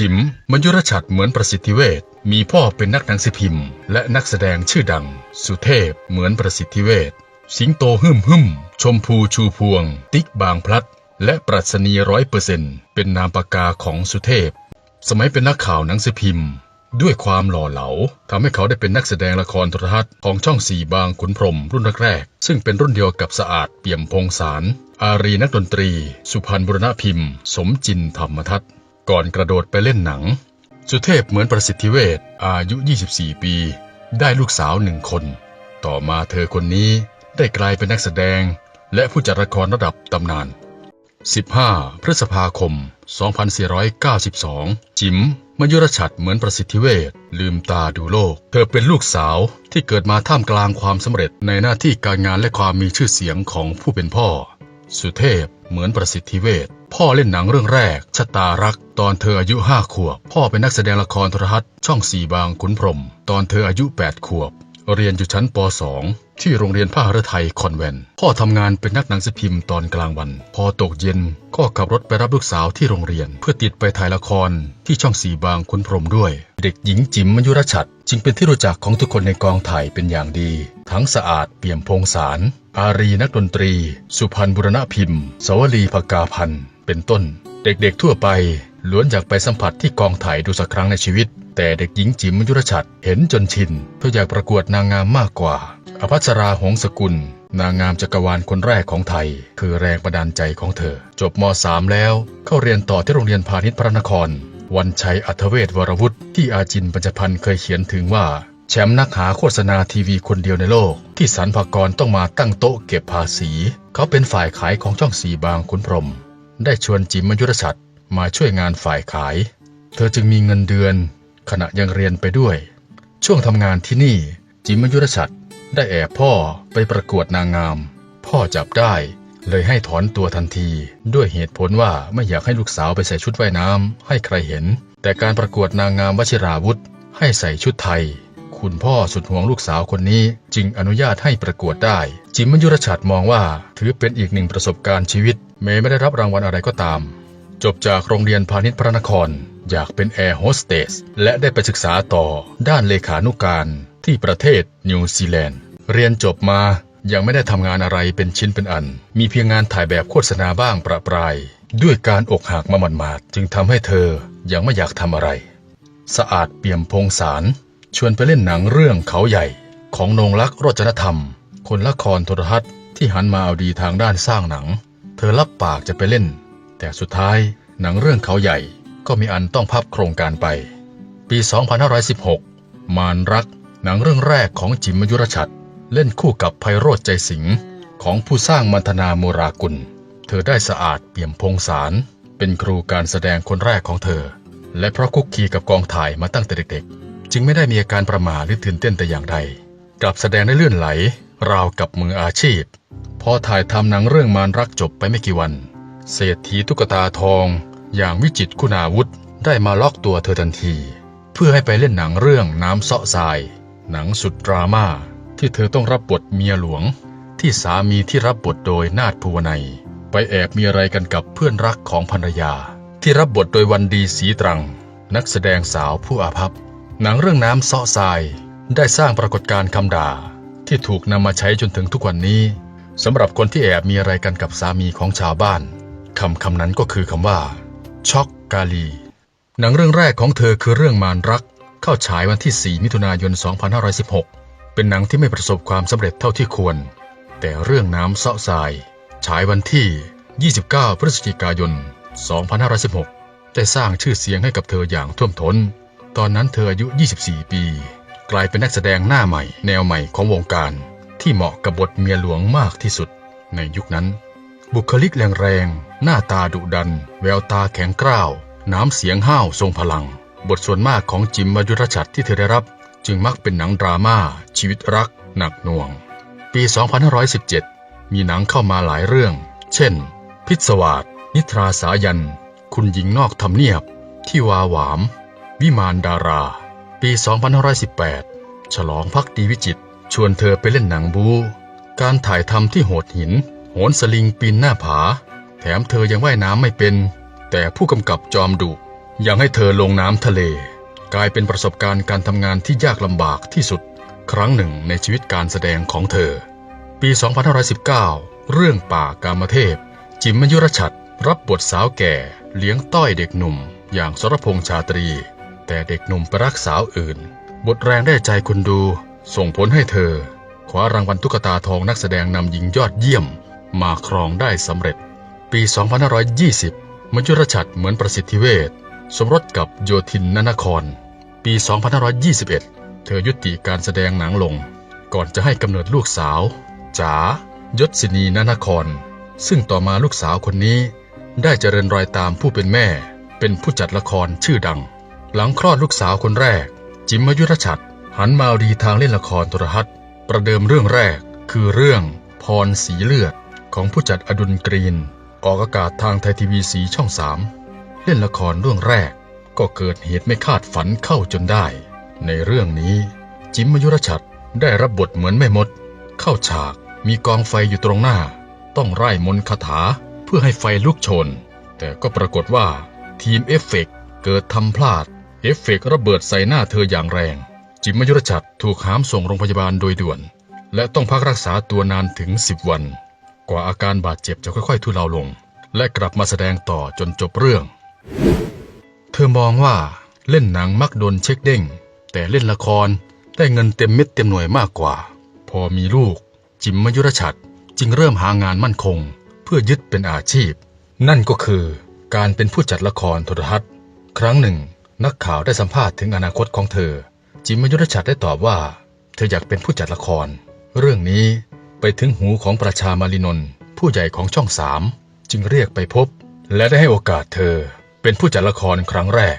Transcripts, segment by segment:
จิมมยุรชัดเหมือนประสิทธิเวชมีพ่อเป็นนักหนังสือพิมพ์ และนักแสดงชื่อดัง สุเทพเหมือนประสิทธิเวชสิงโตหึ่มหึ่มชมพูชูพวง ติ๊กบางพลัด และปรัชนีร้อยเปอร์เซ็นเป็นนามปากกาของสุเทพ สมัยเป็นนักข่าวหนังสือพิมพ์ ด้วยความหล่อเหลาทำให้เขาได้เป็นนักแสดงละครโทรทัศน์ของช่องสี่บางขุนพรมรุ่นแรกๆซึ่งเป็นรุ่นเดียวกับสะอาดเปี่ยมพงสาร อารีนักดนตรี สุพรรณบุรณพิมพ์ สมจินธรรมทัศน์ ก่อนกระโดดไปเล่นหนัง สุเทพเหมือนประสิทธิเวชอายุ 24 ปี ได้ลูกสาวหนึ่งคน ต่อมาเธอคนนี้ได้กลายเป็นนักแสดง และผู้จัดละครระดับตำนาน 15 พฤษภาคม 2492 จิมมยุรชัดเหมือนประสิทธิเวชลืมตาดูโลก เธอเป็นลูกสาวที่เกิดมาท่ามกลางความสำเร็จในหน้าที่การงานและความมีชื่อเสียงของผู้เป็นพ่อ สุเทพ เหมือนประสิทธิเวชพ่อเล่นหนังเรื่องแรก ชะตารัก ตอนเธออายุห้าขวบ พ่อเป็นนักแสดงละครโทรทัศน์ช่องสี่บางขุนพรหมตอนเธออายุ 8 ขวบ เรียนอยู่ชั้นป .2 ที่โรงเรียนพระฤทัยคอนแวนต์พ่อทำงานเป็นนักหนังสือพิมพ์ตอนกลางวัน พอตกเย็นก็ขับรถไปรับลูกสาวที่โรงเรียน เพื่อติดไปถ่ายละครที่ช่องสีบางขุนพรหมด้วย เด็กหญิงจิ๋มมยุรชัด จึงเป็นที่รู้จักของทุกคนในกองถ่ายเป็นอย่างดี ทั้งสะอาดเปี่ยมพงสาร อารีนักดนตรี สุพรรณบุรณพิมพ์ สวลีภกาพันธ์เป็นต้น เด็กๆทั่วไปล้วนอยากไปสัมผัสที่กองถ่ายดูสักครั้งในชีวิต แต่เด็กหญิงจิ๋มยุรชัดเห็นจนชินเธออยากประกวดนางงามมากกว่า อภัสราหงสกุล นางงามจักรวาลคนแรกของไทย คือแรงบันดาลใจของเธอ จบม .3 แล้ว เข้าเรียนต่อที่โรงเรียนพาณิชย์พระนคร วันชัยอัธเวศวรวุฒิที่อาจินปัญจพันธ์เคยเขียนถึงว่า แชมป์นักหาโฆษณาทีวีคนเดียวในโลก ที่สรรพากรต้องมาตั้งโต๊ะเก็บภาษี เขาเป็นฝ่ายขายของช่องสีบางขุนพรหมได้ชวนจิมมยุรชัดมาช่วยงานฝ่ายขาย เธอจึงมีเงินเดือน ขณะยังเรียนไปด้วย ช่วงทำงานที่นี่จิมมยุรชัดได้แอบพ่อไปประกวดนางงาม พ่อจับได้ เลยให้ถอนตัวทันที ด้วยเหตุผลว่าไม่อยากให้ลูกสาวไปใส่ชุดว่ายน้ำให้ใครเห็น แต่การประกวดนางงามวชิราวุธให้ใส่ชุดไทย คุณพ่อสุดห่วงลูกสาวคนนี้ จึงอนุญาตให้ประกวดได้ จิมมยุรชัดมองว่า ถือเป็นอีกหนึ่งประสบการณ์ชีวิตแม้ไม่ได้รับรางวัลอะไรก็ตาม จบจากโรงเรียนพาณิชย์พระนคร อยากเป็นแอร์โฮสเตสและได้ไปศึกษาต่อด้านเลขานุการที่ประเทศนิวซีแลนด์เรียนจบมายังไม่ได้ทำงานอะไรเป็นชิ้นเป็นอัน มีเพียงงานถ่ายแบบโฆษณาบ้างประปราย ด้วยการอกหักมาหมาดๆจึงทำให้เธอยังไม่อยากทำอะไร สะอาดเปี่ยมพงสาร ชวนไปเล่นหนังเรื่องเขาใหญ่ของนงลักษณ์โรจนธรรม คนละครโทรทัศน์ที่หันมาเอาดีทางด้านสร้างหนัง เธอรับปากจะไปเล่น แต่สุดท้ายหนังเรื่องเขาใหญ่ก็มีอันต้องพับโครงการไป ปี 2516 มารรักหนังเรื่องแรกของจิมมยุรชัด เล่นคู่กับไพโรธใจสิงห์ของผู้สร้างมันธนาโมรากุล เธอได้สะอาดเปี่ยมพงสาร เป็นครูการแสดงคนแรกของเธอ และเพราะคุกคีกับกองถ่ายมาตั้งแต่เด็กๆ จึงไม่ได้มีอาการประหม่าหรือตื่นเต้นแต่อย่างใดกลับแสดงได้เลื่อนไหล ราวกับมืออาชีพ พอถ่ายทำหนังเรื่องมารรักจบไปไม่กี่วัน เศรษฐีตุ๊กตาทอง อย่างวิจิตคุณาวุธได้มาล็อกตัวเธอทันที เพื่อให้ไปเล่นหนังเรื่องน้ำเสาะทราย หนังสุดดราม่าที่เธอต้องรับบทเมียหลวง ที่สามีที่รับบทโดยนาฏภูวนัย ไปแอบมีอะไรกันกับเพื่อนรักของภรรยา ที่รับบทโดยวันดีสีตรัง นักแสดงสาวผู้อาภัพ หนังเรื่องน้ำเสาะทรายได้สร้างปรากฏการณ์คำด่า ที่ถูกนำมาใช้จนถึงทุกวันนี้สำหรับคนที่แอบมีอะไรกันกับสามีของชาวบ้านคำคำนั้นก็คือคำว่า ช็อกกาลี หนังเรื่องแรกของเธอคือเรื่องมารรัก เข้าฉายวันที่ 4 มิถุนายน 2516 เป็นหนังที่ไม่ประสบความสำเร็จเท่าที่ควร แต่เรื่องน้ำเสาะทราย ฉายวันที่ 29 พฤศจิกายน 2516 ได้สร้างชื่อเสียงให้กับเธออย่างท่วมท้น ตอนนั้นเธออายุ 24 ปี กลายเป็นนักแสดงหน้าใหม่ แนวใหม่ของวงการ ที่เหมาะกับบทเมียหลวงมากที่สุด ในยุคนั้น บุคลิกแรงๆ หน้าตาดุดัน แววตาแข็งกร้าว น้ำเสียงห้าวทรงพลัง บทส่วนมากของจิมมายุรชัดที่เธอได้รับ จึงมักเป็นหนังดราม่าชีวิตรัก หนักหน่วง ปี 2517 มีหนังเข้ามาหลายเรื่อง เช่น พิศวาสนิทราสายัน คุณหญิงนอกทำเนียบ ที่วาหวาม วิมานดารา ปี 2518 ฉลองพักดีวิจิต ชวนเธอไปเล่นหนังบู การถ่ายทำที่โหดหิน โหนสลิงปีนหน้าผา แถมเธอยังว่ายน้ำไม่เป็น แต่ผู้กำกับจอมดุยังให้เธอลงน้ำทะเล กลายเป็นประสบการณ์การทำงานที่ยากลำบากที่สุด ครั้งหนึ่งในชีวิตการแสดงของเธอ ปี 2519 เรื่องป่ากามเทพ จิมมยุรชัดรับบทสาวแก่ เลี้ยงต้อยเด็กหนุ่ม อย่างสรพงษ์ชาตรี แต่เด็กหนุ่มไปรักสาวอื่น บทแรงได้ใจคนดู ส่งผลให้เธอคว้ารางวัลตุ๊กตาทองนักแสดงนำหญิงยอดเยี่ยม มาครองได้สำเร็จ ปี 2520มยุรชัดเหมือนประสิทธิเวชสมรสกับโยธินนนคร ปี 2521 เธอยุติการแสดงหนังลง ก่อนจะให้กำเนิดลูกสาวจ๋ายศศินีนนคร ซึ่งต่อมาลูกสาวคนนี้ ได้เจริญรอยตามผู้เป็นแม่ เป็นผู้จัดละครชื่อดัง หลังคลอดลูกสาวคนแรก จิมมยุรชัดหันมาดีทางเล่นละครโทรทัศน์ ประเดิมเรื่องแรกคือเรื่องพรสีเลือดของผู้จัดอดุลกรีน ออกอากาศทางไทยทีวีสีช่องสามเล่นละครเรื่องแรก ก็เกิดเหตุไม่คาดฝันเข้าจนได้ ในเรื่องนี้ จิมมยุรชัดได้รับบทเหมือนแม่มด เข้าฉากมีกองไฟอยู่ตรงหน้า ต้องไล่มนคาถาเพื่อให้ไฟลุกโชน แต่ก็ปรากฏว่าทีมเอฟเฟกต์เกิดทำพลาด เอฟเฟกต์ระเบิดใส่หน้าเธออย่างแรง จิมมยุรชัดถูกหามส่งโรงพยาบาลโดยด่วน และต้องพักรักษาตัวนานถึง 10 วัน กว่าอาการบาดเจ็บจะค่อยๆทุเลาลง และกลับมาแสดงต่อจนจบเรื่อง เธอมองว่าเล่นหนังมักโดนเช็คเด้ง แต่เล่นละครได้เงินเต็มเม็ดเต็มหน่วยมากกว่า พอมีลูก จิมมยุรชัดจึงเริ่มหางานมั่นคง เพื่อยึดเป็นอาชีพ นั่นก็คือการเป็นผู้จัดละครโทรทัศน์ ครั้งหนึ่ง นักข่าวได้สัมภาษณ์ถึงอนาคตของเธอ จิมมยุรชัดได้ตอบว่า เธออยากเป็นผู้จัดละคร เรื่องนี้ไปถึงหูของประชามาลินนท์ผู้ใหญ่ของช่องสามจึงเรียกไปพบ และได้ให้โอกาสเธอเป็นผู้จัดละครครั้งแรก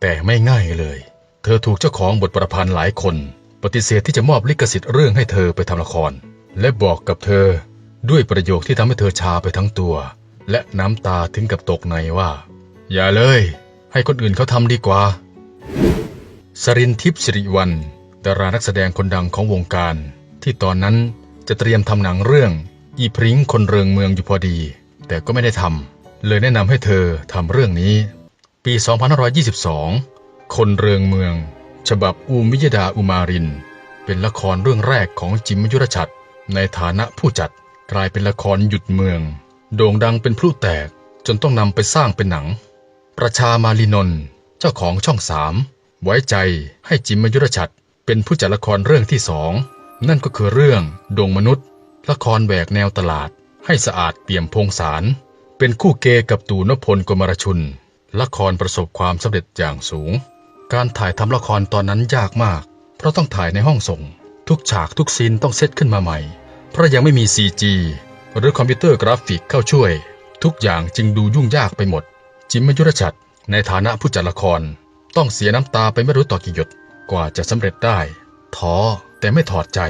แต่ไม่ง่ายเลย เธอถูกเจ้าของบทประพันธ์หลายคน ปฏิเสธที่จะมอบลิขสิทธิ์เรื่องให้เธอไปทำละคร และบอกกับเธอด้วยประโยคที่ทำให้เธอชาไปทั้งตัว และน้ำตาถึงกับตกในว่า อย่าเลย ให้คนอื่นเขาทำดีกว่า สรินทิพย์สิริวัลดารานักแสดงคนดังของวงการ ที่ตอนนั้นจะเตรียมทำหนังเรื่อง อีพริ้งคนเริงเมืองอยู่พอดี แต่ก็ไม่ได้ทำเลยแนะนำให้เธอทำเรื่องนี้ ปี 2522 คนเริงเมือง ฉบับอูมิยดาอุมาริน เป็นละครเรื่องแรกของจิมมยุรชัด ในฐานะผู้จัดกลายเป็นละครหยุดเมือง โด่งดังเป็นพลุแตกจนต้องนำไปสร้างเป็นหนัง ประชามาลีนนท์เจ้าของช่องสามไว้ใจให้จิมมยุรชัดเป็นผู้จัดละครเรื่องที่สองนั่นก็คือเรื่องดวงมนุษย์ ละครแหวกแนวตลาด ให้สะอาดเปี่ยมพงสาร เป็นคู่เกย์กับตูนพลกมรชุน ละครประสบความสำเร็จอย่างสูง การถ่ายทำละครตอนนั้นยากมาก เพราะต้องถ่ายในห้องส่ง ทุกฉากทุกซีนต้องเซตขึ้นมาใหม่ เพราะยังไม่มี CG หรือคอมพิวเตอร์กราฟิกเข้าช่วย ทุกอย่างจึงดูยุ่งยากไปหมด จิมมยุรชัดในฐานะผู้จัดละคร ต้องเสียน้ำตาไปไม่รู้ต่อกี่หยดกว่าจะสำเร็จได้ ท้อแต่ไม่ถอดใจ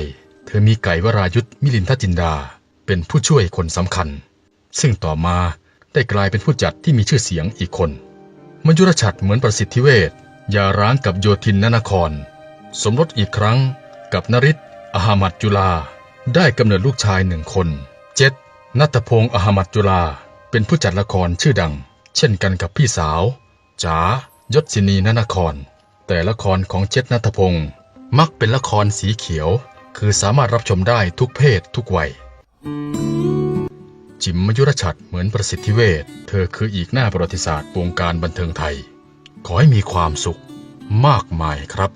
เธอมีไก่วรายุทธมิลินทจินดา เป็นผู้ช่วยคนสำคัญ ซึ่งต่อมาได้กลายเป็นผู้จัดที่มีชื่อเสียงอีกคนมยุรชัดเหมือนประสิทธิเวชอย่าร้างกับโยธินนนคร สมรสอีกครั้งกับนริศอหามัดจุลา ได้กำเนิดลูกชายหนึ่งคน เจ็ดนัตพงศ์อหามัดจุลา เป็นผู้จัดละครชื่อดัง เช่นกันกับพี่สาวจ๋ายศศินีนนคร แต่ละครของเจ็ดนัตพงศ์มักเป็นละครสีเขียว คือสามารถรับชมได้ทุกเพศทุกวัย จิมมยุรชัดเหมือนประสิทธิเวชเธอคืออีกหน้าประวัติศาสตร์วงการบันเทิงไทย ขอให้มีความสุขมากมายครับ